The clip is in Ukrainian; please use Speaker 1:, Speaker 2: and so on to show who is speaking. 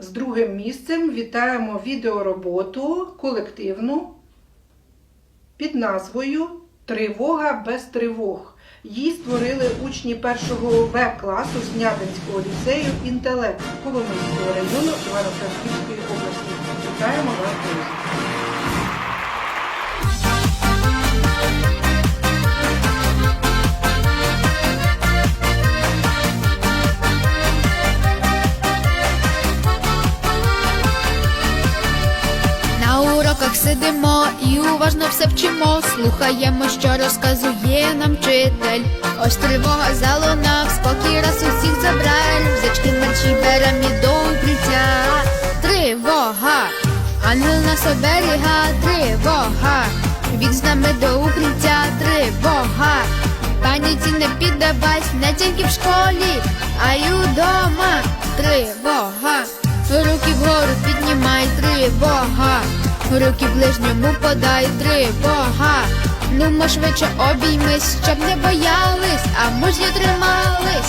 Speaker 1: З другим місцем вітаємо відеороботу колективну під назвою Тривога без тривог. Її створили учні першого В класу Снятинського ліцею Інтелект Коломийського району Івано-Франківської області. Вітаємо вас,
Speaker 2: уроках сидимо і уважно все вчимо, слухаємо, що розказує нам вчитель. Ось тривога залунав, спокій раз усіх забрав, взячки мерчі берем до укриття. Тривога, ангел нас оберіга, тривога, вік з нами до укриття, тривога. Паніці не піддавайся, не тільки в школі, а й удома. Тривога. Руки вгору піднімай, тривога. Руки ближньому подай, три бога. Ну, швидше обіймись, щоб не боялись, а мужньо тримались.